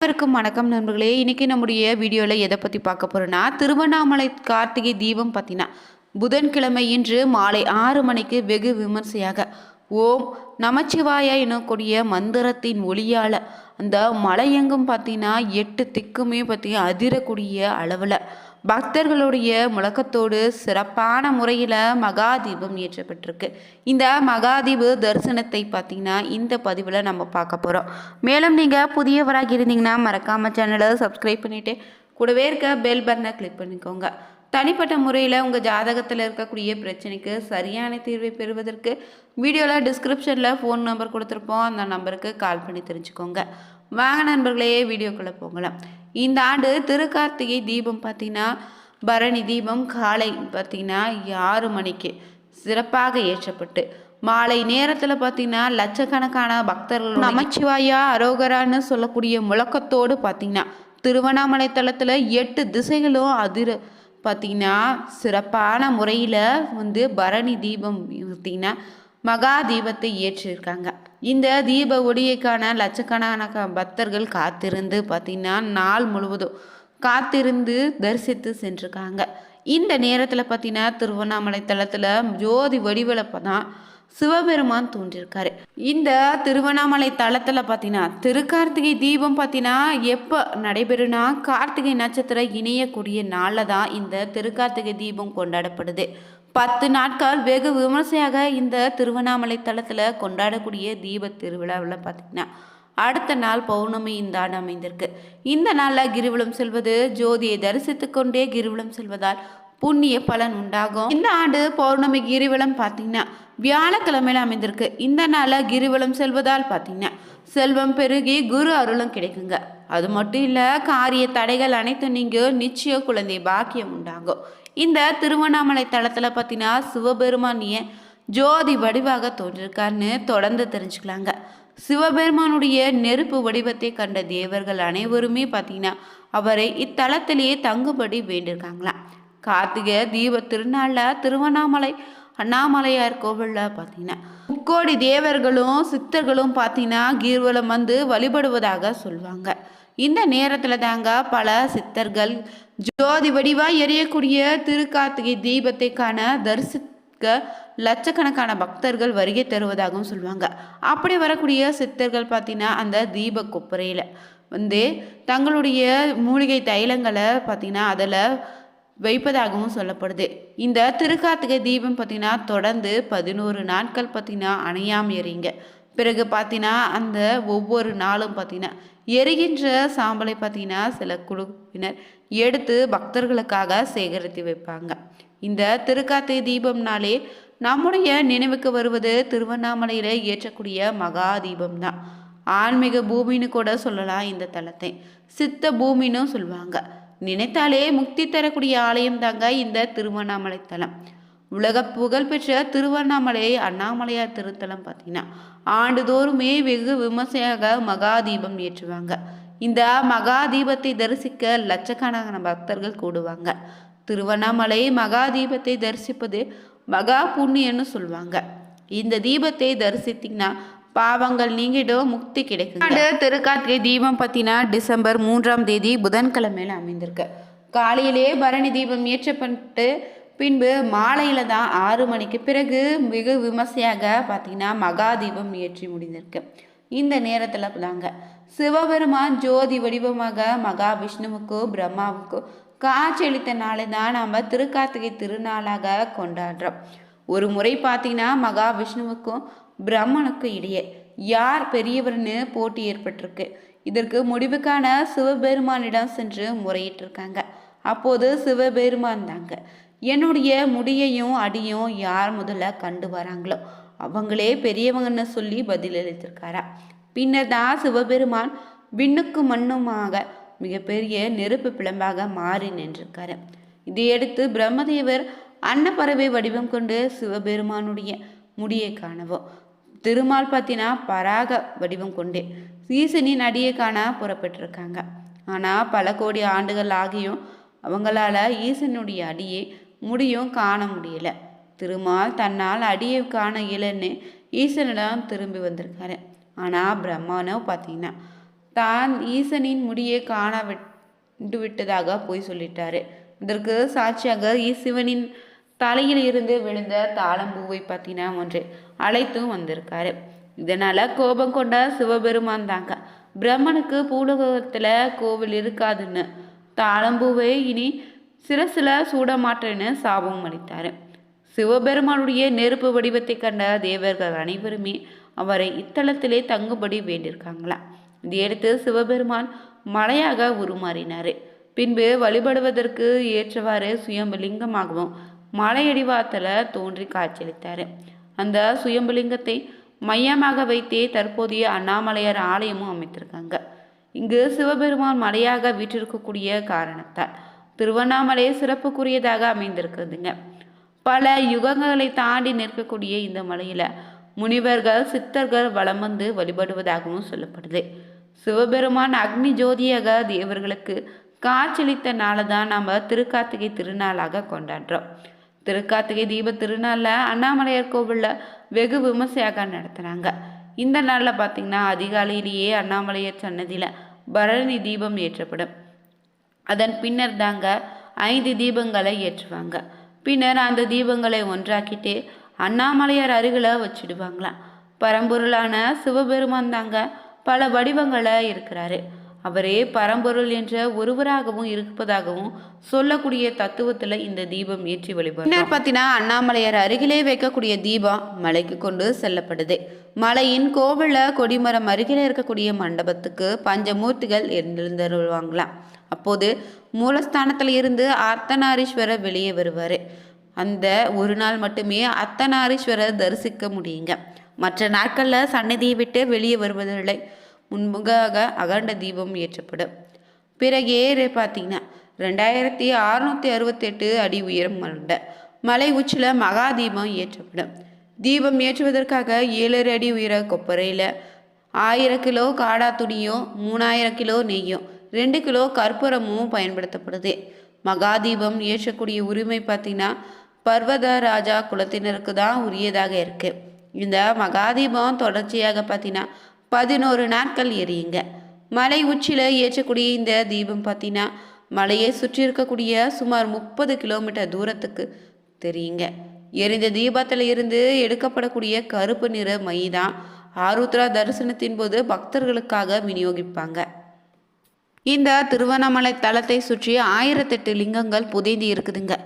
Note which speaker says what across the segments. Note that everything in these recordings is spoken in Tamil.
Speaker 1: அனைவருக்கும் வணக்கம் நண்பர்களே. இன்றைக்கி நம்முடைய வீடியோவில் எதை பற்றி பார்க்க போகிறோன்னா திருவண்ணாமலை கார்த்திகை தீபம் பார்த்தீங்கன்னா புதன்கிழமை இன்று மாலை ஆறு மணிக்கு வெகு விமர்சையாக ஓம் நமச்சிவாய எனக்கூடிய மந்திரத்தின் ஒளியால் அந்த மலையெங்கும் பார்த்தீங்கன்னா எட்டு திக்குமே பார்த்தீங்கன்னா அதிரக்கூடிய அளவில் பக்தர்களுடைய முழக்கத்தோடு சிறப்பான முறையில் மகாதீபம் ஏற்றப்பட்டிருக்கு இந்த மகாதீப தரிசனத்தை பார்த்தீங்கன்னா இந்த பதிவில் நம்ம பார்க்க போகிறோம் மேலும் நீங்கள் புதியவராக இருந்தீங்கன்னா மறக்காமல் சேனலை சப்ஸ்கிரைப் பண்ணிவிட்டு கூடவே இருக்க பெல் பட்டனை கிளிக் பண்ணிக்கோங்க. தனிப்பட்ட முறையில் உங்கள் ஜாதகத்தில் இருக்கக்கூடிய பிரச்சனைக்கு சரியான தீர்வை பெறுவதற்கு வீடியோவில் டிஸ்கிரிப்ஷனில் ஃபோன் நம்பர் கொடுத்துருப்போம். அந்த நம்பருக்கு கால் பண்ணி தெரிஞ்சுக்கோங்க. வாங்க நண்பர்களே வீடியோக்குள்ளே போகலாம். இந்த ஆண்டு திருக்கார்த்திகை தீபம் பார்த்தீங்கன்னா பரணி தீபம் காலை பார்த்தீங்கன்னா ஆறு மணிக்கு சிறப்பாக ஏற்றப்பட்டு மாலை நேரத்தில் பார்த்தீங்கன்னா லட்சக்கணக்கான பக்தர்கள் நமச்சிவாயா அரோகரான்னு சொல்லக்கூடிய முழக்கத்தோடு பார்த்தீங்கன்னா திருவண்ணாமலை தளத்தில் எட்டு திசைகளும் அதிர பார்த்தீங்கன்னா சிறப்பான முறையில் வந்து பரணி தீபம் பார்த்தீங்கன்னா மகா தீபத்தை ஏற்றிருக்காங்க. இந்த தீப ஒடியைக்கான லட்சக்கணக்கான பக்தர்கள் காத்திருந்து பார்த்தீங்கன்னா நாள் முழுவதும் காத்திருந்து தரிசித்து சென்றிருக்காங்க. இந்த நேரத்தில் பார்த்தீங்கன்னா திருவண்ணாமலை தளத்தில் ஜோதி வடிவில் தான் சிவபெருமான் தோன்றியிருக்காரு இந்த திருவண்ணாமலை தளத்தில் பார்த்தீங்கன்னா திருக்கார்த்திகை தீபம் பார்த்தீங்கன்னா எப்போ நடைபெறுனா கார்த்திகை நட்சத்திரம் இணையக்கூடிய நாளில் தான் இந்த திருக்கார்த்திகை தீபம் கொண்டாடப்படுது. பத்து நாட்கள் வெகு விமர்சையாக இந்த திருவண்ணாமலை தளத்தில் கொண்டாடக்கூடிய தீப திருவிழாவில் பார்த்தீங்கன்னா அடுத்த நாள் பௌர்ணமி இந்த ஆண்டு அமைந்திருக்கு. இந்த நாளில் கிரிவலம் செல்வது ஜோதியை தரிசித்து கொண்டே கிரிவலம் செல்வதால் புண்ணிய பலன் உண்டாகும். இந்த ஆண்டு பௌர்ணமி கிரிவலம் பார்த்தீங்கன்னா வியாழக்கிழமையில அமைந்திருக்கு. இந்த நாளில் கிரிவலம் செல்வதால் பார்த்தீங்கன்னா செல்வம் பெருகி குரு அருளும் கிடைக்குங்க. அது மட்டும் இல்லை காரிய தடைகள் அனைத்தும் நீங்கள் நிச்சய குழந்தை பாக்கியம் உண்டாகும். இந்த திருவண்ணாமலை தளத்தில் பார்த்தீங்கன்னா சிவபெருமானிய ஜோதி வடிவாக தோன்றிருக்காருன்னு தொடர்ந்து தெரிஞ்சுக்கலாங்க. சிவபெருமானுடைய நெருப்பு வடிவத்தை கண்ட தேவர்கள் அனைவருமே பார்த்தீங்கன்னா அவரை இத்தலத்திலேயே தங்குபடி வேண்டியிருக்காங்களாம். கார்த்திகை தீப திருநாளில் திருவண்ணாமலை அண்ணாமலையார் கோவிலில் பார்த்தீங்கன்னா முக்கோடி தேவர்களும் சித்தர்களும் பார்த்தீங்கன்னா கீர்வலம் வந்து வழிபடுவதாக சொல்லுவாங்க இந்த நேரத்தில் தாங்க பல சித்தர்கள் ஜோதி வடிவாக எரியக்கூடிய திருக்கார்த்திகை தீபத்தை காண தரிசிக்க லட்சக்கணக்கான பக்தர்கள் வருகை தருவதாகவும் சொல்லுவாங்க அப்படி வரக்கூடிய சித்தர்கள் பார்த்தீங்கன்னா அந்த தீப கொப்பரையில் வந்து தங்களுடைய மூலிகை தைலங்களை பார்த்தீங்கன்னா அதில் வைப்பதாகவும் சொல்லப்படுது. இந்த திருக்கார்த்திகை தீபம் பார்த்தீங்கன்னா தொடர்ந்து பதினோரு நாட்கள் பார்த்தீங்கன்னா அணையாம எறிங்க பிறகு பார்த்தீங்கன்னா அந்த ஒவ்வொரு நாளும் பார்த்தீங்கன்னா எரிகின்ற சாம்பலை பார்த்தீங்கன்னா சில குழுவினர் எடுத்து பக்தர்களுக்காக சேகரித்து வைப்பாங்க. இந்த திருக்கார்த்திகை தீபம்னாலே நம்முடைய நினைவுக்கு வருவது திருவண்ணாமலையில் ஏற்றக்கூடிய மகா தீபம் தான் ஆன்மீக பூமின்னு கூட சொல்லலாம் இந்த தலத்தை. சித்த பூமின்னு சொல்லுவாங்க. நினைத்தாலே முக்தி தரக்கூடிய ஆலயம் தாங்க இந்த திருவண்ணாமலை தலம். உலக புகழ்பெற்ற திருவண்ணாமலை அண்ணாமலையார் திருத்தலம் பார்த்தீங்கன்னா ஆண்டுதோறுமே வெகு விமர்சையாக மகாதீபம் ஏற்றுவாங்க. இந்த மகா தீபத்தை தரிசிக்க லட்சக்கணக்கான பக்தர்கள் கூடுவாங்க. திருவண்ணாமலை மகா தீபத்தை தரிசிப்பது மகா புண்ணியன்னு சொல்லுவாங்க. இந்த தீபத்தை தரிசித்தீங்கன்னா பாவங்கள் நீங்கிடும் முக்தி கிடைக்கும் திருக்கார்த்திகை தீபம் பார்த்தீங்கன்னா டிசம்பர் மூன்றாம் தேதி புதன்கிழமையில அமைந்திருக்கு. காலையிலே பரணி தீபம் ஏற்றப்பட்டு பின்பு மாலையில் தான் ஆறு மணிக்கு பிறகு மிக விமர்சையாக பார்த்தீங்கன்னா மகா தீபம் ஏற்றி முடிந்திருக்கு. இந்த நேரத்தில் தாங்க. சிவபெருமான் ஜோதி வடிவமாக மகா விஷ்ணுவுக்கோ பிரம்மாவுக்கோ காட்சியளித்த நாளை தான் நாம் திருக்கார்த்திகை திருநாளாக கொண்டாடுறோம். ஒரு முறை பார்த்தீங்கன்னா மகா விஷ்ணுவுக்கும் பிரம்மனுக்கும் இடையே யார் பெரியவர்னு போட்டி ஏற்பட்டிருக்கு. இதற்கு முடிவுக்கான சிவபெருமானிடம் சென்று முறையிட்டிருக்காங்க. அப்போது சிவபெருமான் தாங்க. என்னுடைய முடியையும் அடியும் யார் முதல்ல கண்டு வராங்களோ அவங்களே பெரியவங்கன்னு சொல்லி பதிலளித்திருக்காரா. பின்னர் தான் சிவபெருமான் விண்ணுக்கு மண்ணுமாக மிகப்பெரிய நெருப்பு பிளம்பாக மாறி நின்றிருக்காரு. இதையடுத்து பிரம்மதேவர் அன்னப்பறவை வடிவம் கொண்டு சிவபெருமானுடைய முடியை காணவும் திருமால் பார்த்தினா பராக வடிவம் கொண்டு ஈசனின் அடியை காண புறப்பட்டிருக்காங்க. ஆனால் பல கோடி ஆண்டுகள் ஆகியும் அவங்களால ஈசனுடைய அடியை முடியும் காண முடியல. திருமால் தன்னால் அடியை காண இயலன்னு ஈசனிடம் திரும்பி வந்திருக்காரு. ஆனால் பிரம்மானோ பார்த்தீங்கன்னா தான் ஈசனின் முடியை காண விட்டு விட்டதாக போய் சொல்லிட்டாரு. இதற்கு சாட்சியாக சிவனின் தலையில் இருந்து விழுந்த தாளம்பூவை பற்றின ஒன்று அழைத்தும் வந்திருக்காரு. இதனால் கோபம் கொண்ட சிவபெருமான் தாங்க பிரம்மனுக்கு பூலோகத்தில் கோவில் இருக்காதுன்னு. தாளம்பூவை இனி சில சில சூட மாட்டேன்னு சாபம் அளித்தார். சிவபெருமானுடைய நெருப்பு வடிவத்தை கண்ட தேவர்கள் அனைவருமே அவரை இத்தலத்திலே தங்குபடி வேண்டியிருக்காங்களாம் இதையடுத்து சிவபெருமான் மலையாக உருமாறினார். பின்பு வழிபடுவதற்கு ஏற்றவாறு சுயம்பலிங்கமாகவும் மலையடிவாரத்தில் தோன்றி காட்சியளித்தார். அந்த சுயம்பலிங்கத்தை மையமாக வைத்தே தற்போதைய அண்ணாமலையார் ஆலயமும் அமைத்திருக்காங்க. இங்கு சிவபெருமான் மலையாக வீற்றிருக்கக்கூடிய காரணத்தால் திருவண்ணாமலை சிறப்புக்குரியதாக அமைந்திருக்குதுங்க. பல யுகங்களை தாண்டி நிற்கக்கூடிய இந்த மலையில முனிவர்கள் சித்தர்கள் வலம் வந்து வழிபடுவதாகவும் சொல்லப்படுது. சிவபெருமான் அக்னி ஜோதியாக தேவர்களுக்கு காட்சியளித்த நாளை தான் நாம் திருக்கார்த்திகை திருநாளாக கொண்டாடுறோம். திருக்கார்த்திகை தீப திருநாளில் அண்ணாமலையார் கோவிலில் வெகு விமர்சையாக நடத்துகிறாங்க இந்த நாளில் பார்த்திங்கன்னா அதிகாலையிலேயே அண்ணாமலையார் சன்னதியில் பரணி தீபம் ஏற்றப்படும். அதன் பின்னர் தாங்க ஐந்து தீபங்களை ஏற்றுவாங்க. பின்னர் அந்த தீபங்களை ஒன்றாக்கிட்டு அண்ணாமலையார் அருகில் வச்சிடுவாங்களாம். பரம்பொருளான சிவபெருமான் தாங்க பல வடிவங்களை இருக்கிறாரு. அவரே பரம்பொருள் என்ற ஒருவராகவும் இருப்பதாகவும் சொல்லக்கூடிய தத்துவத்தில் இந்த தீபம் ஏற்றி வழிபடும் பின்னர் பார்த்தீங்கன்னா அண்ணாமலையார் அருகிலே வைக்கக்கூடிய தீபம் மலைக்கு கொண்டு செல்லப்படுது. மலையின் கோவில கொடிமரம் அருகிலே இருக்கக்கூடிய மண்டபத்துக்கு பஞ்சமூர்த்திகள் எழுந்திருந்துருவாங்களாம் அப்போது மூலஸ்தானத்தில் இருந்து அர்த்தநாரீஸ்வரர் வெளியே வருவார். அந்த ஒரு நாள் மட்டுமே அர்த்தநாரீஸ்வரர் தரிசிக்க முடியுங்க. மற்ற நாட்களில் சன்னதியை விட்டு வெளியே வருவதில்லை. முன்முகாக அகண்ட தீபம் ஏற்றப்படும். பிறகு ஏறு பார்த்தீங்கன்னா ரெண்டாயிரத்தி அறுநூற்றி அறுபத்தெட்டு அடி உயரம் கொண்ட மலை உச்சியில் மகா தீபம் ஏற்றப்படும். தீபம் ஏற்றுவதற்காக ஏழரை அடி உயர கொப்பரையில் ஆயிரம் கிலோ காடா துணியும் மூணாயிரம் கிலோ நெய்யும் ரெண்டு கிலோ கற்பூரமும் பயன்படுத்தப்படுது. மகாதீபம் ஏற்றக்கூடிய உரிமை பார்த்தீங்கன்னா பர்வத ராஜா குலத்தினருக்கு தான் உரியதாக இருக்கு. இந்த மகாதீபம் தொடர்ச்சியாக பார்த்தீங்கன்னா பதினோரு நாட்கள் எரியுங்க. மலை உச்சியில் ஏற்றக்கூடிய இந்த தீபம் பார்த்தீங்கன்னா மலையை சுற்றி இருக்கக்கூடிய சுமார் முப்பது கிலோமீட்டர் தூரத்துக்கு தெரியுங்க. எரிந்த தீபத்தில் இருந்து எடுக்கப்படக்கூடிய கருப்பு நிற மை தான் ஆருத்ரா தரிசனத்தின் போது பக்தர்களுக்காக விநியோகிப்பாங்க. இந்த திருவண்ணாமலை தலத்தை சுற்றி ஆயிரத்தெட்டு லிங்கங்கள் புதைந்து இருக்குதுங்க.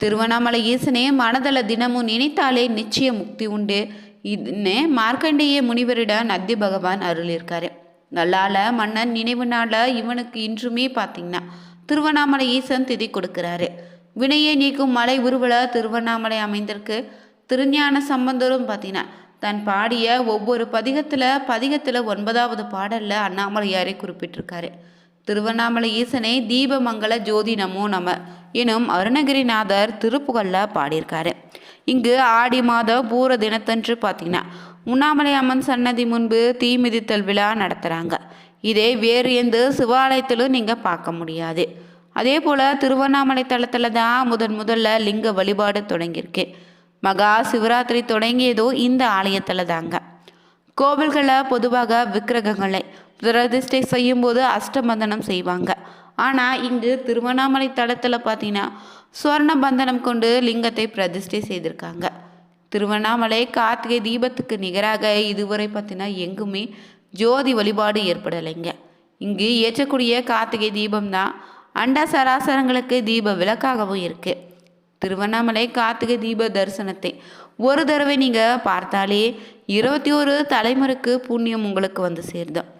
Speaker 1: திருவண்ணாமலை ஈசனே மனதள தினமும் நினைத்தாலே நிச்சய முக்தி உண்டு. இதுன்னு மார்க்கண்டேய முனிவரிடம் நந்தி பகவான் அருளியிருக்காரு. நல்லால மன்னன் நினைவு நாள இவனுக்கு இன்றுமே பார்த்தீங்கன்னா திருவண்ணாமலை ஈசன் திதி கொடுக்கிறாரு. வினையை நீக்கும் மலை உருவல திருவண்ணாமலை அமைந்திருக்கு. திருஞான சம்பந்தரும் பார்த்தீங்கன்னா தன் பாடிய ஒவ்வொரு பதிகத்தில் பதிகத்தில் ஒன்பதாவது பாடலில் அண்ணாமலையாரை குறிப்பிட்டிருக்காரு. திருவண்ணாமலை ஈசனை தீபமங்கல ஜோதி நமோ நம எனும் அருணகிரிநாதர் திருப்புகழில் பாடியிருக்காரு. இங்கு ஆடி மாத பூர தினத்தன்று பார்த்தீங்கன்னா உண்ணாமலை அம்மன் சன்னதி முன்பு தீ மிதித்தல் விழா நடத்துகிறாங்க இதே வேறு எந்த சிவாலயத்திலும் நீங்கள் பார்க்க முடியாது. அதே போல் திருவண்ணாமலை தளத்தில் தான் முதன் முதல்ல லிங்க வழிபாடு தொடங்கியிருக்கு. மகா சிவராத்திரி தொடங்கியதோ இந்த ஆலயத்தில் தாங்க. கோவில்களில் பொதுவாக விக்கிரகங்களை பிரதிஷ்டை செய்யும்போது அஷ்டமந்தனம் செய்வாங்க. ஆனால் இங்கு திருவண்ணாமலை தளத்தில் பார்த்தீங்கன்னா சுவர்ண பந்தனம் கொண்டு லிங்கத்தை பிரதிஷ்டை செய்திருக்காங்க. திருவண்ணாமலை கார்த்திகை தீபத்துக்கு நிகராக இதுவரை பார்த்தீங்கன்னா எங்குமே ஜோதி வழிபாடு ஏற்படலைங்க. இங்கு ஏற்றக்கூடிய கார்த்திகை தீபம் தான் அண்ட சராசரங்களுக்கு தீப விளக்காகவும் இருக்குது திருவண்ணாமலை கார்த்திகை தீப தரிசனத்தை ஒரு தடவை நீங்கள் பார்த்தாலே இருபத்தி ஒரு தலைமுறைக்கு புண்ணியம் உங்களுக்கு வந்து சேர்ந்தோம்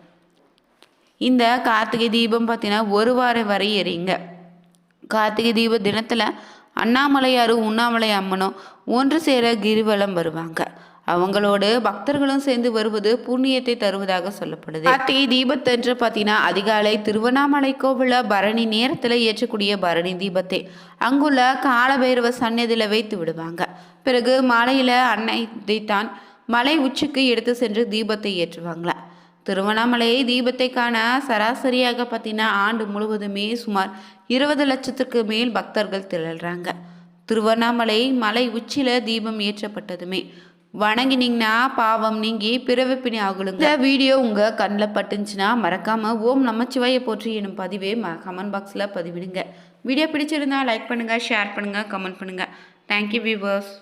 Speaker 1: இந்த கார்த்திகை தீபம் பார்த்தீங்கன்னா ஒரு வாரம் வரை எறிங்க கார்த்திகை தீப தினத்தில் அண்ணாமலையாரும் உண்ணாமலை அம்மனும் ஒன்று சேர கிரிவலம் வருவாங்க. அவங்களோடு பக்தர்களும் சேர்ந்து வருவது புண்ணியத்தை தருவதாக சொல்லப்படுது. கார்த்திகை தீபத்தன்று பார்த்தீங்கன்னா அதிகாலை திருவண்ணாமலை கோவில பரணி நேரத்தில் ஏற்றக்கூடிய பரணி தீபத்தை அங்குள்ள காலபைரவ சன்னதியில் வைத்து விடுவாங்க. பிறகு மாலையில் அன்னை தான் மலை உச்சிக்கு எடுத்து சென்று தீபத்தை ஏற்றுவாங்களா திருவண்ணாமலை தீபத்தை காண சராசரியாக பார்த்தீங்கன்னா ஆண்டு முழுவதுமே சுமார் இருபது லட்சத்துக்கு மேல் பக்தர்கள் திரள்றாங்க. திருவண்ணாமலை மலை உச்சியில் தீபம் ஏற்றப்பட்டதுமே. வணங்கினீங்கன்னா பாவம் நீங்கி பிறவிப்பினி ஆகலுங்க இந்த வீடியோ உங்கள் கண்ணில் பட்டுச்சுன்னா மறக்காமல் ஓம் நமச்சிவாயை போற்றி எனும் பதிவே ம கமெண்ட் பாக்ஸில் பதிவிடுங்க. வீடியோ பிடிச்சிருந்தா லைக் பண்ணுங்கள் ஷேர் பண்ணுங்கள் கமெண்ட் பண்ணுங்கள் தேங்க்யூ வியூவர்ஸ்